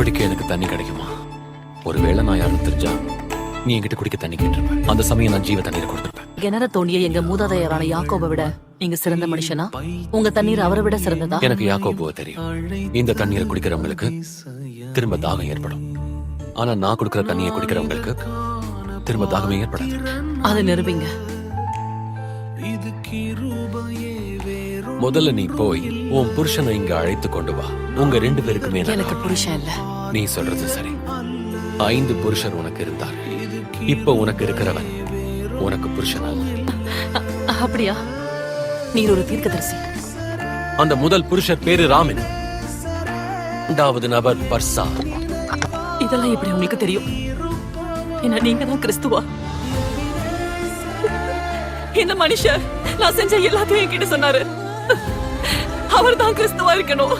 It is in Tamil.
குடிக்க எனக்கு தண்ணி கிடைக்குமா? ஒருவேளை நான் யாரும் தெரிஞ்சா நீ என்கிட்ட குடிக்க தண்ணி கேட்டிருப்ப. அந்த சமயம் நான் ஜீவ தண்ணீரை கொடுத்துருப்பேன். கிணற தோண்டிய எங்க மூதாதையரான யாக்கோபை விட நீங்க சிறந்த மனுஷனா? உங்க தண்ணீர் அவரை விட சிறந்ததா? எனக்கு யாக்கோபுவை தெரியும். இந்த தண்ணீரை குடிக்கிறவங்களுக்கு திரும்ப தாகம் ஏற்படும். ஆனா நான் கொடுக்கிற தண்ணியை குடிக்கிறவங்களுக்கு திரும்ப தாகமே ஏற்படாது. அதை நிரூபிங்க. முதல்ல நீ போய் உன் புருஷனை இங்க அழைத்து கொண்டு வா. உங்க ரெண்டு பேருக்குமே எனக்கு புருஷன் இல்ல. நீ சொல்றது சரி. ஐந்து புருஷர் உனக்கு இருந்தார். இப்ப உனக்கு இருக்கிறவன் உனக்கு புருஷன்? அல்ல. அப்படியா? நீர் ஒரு தீர்க்கதரிசி. அந்த முதல் புருஷர் பேரு ராமன். இரண்டாவது நபர் பர்சா. இதெல்லாம் எப்படி உங்களுக்கு தெரியும்? என்ன நீங்க தான் கிறிஸ்துவா? இந்த மனுஷர்? நான் செஞ்ச எல்லாத்தையும் என்கிட்ட சொன்னாரு. அவர் தான் கிறிஸ்துவா இருக்கணும்.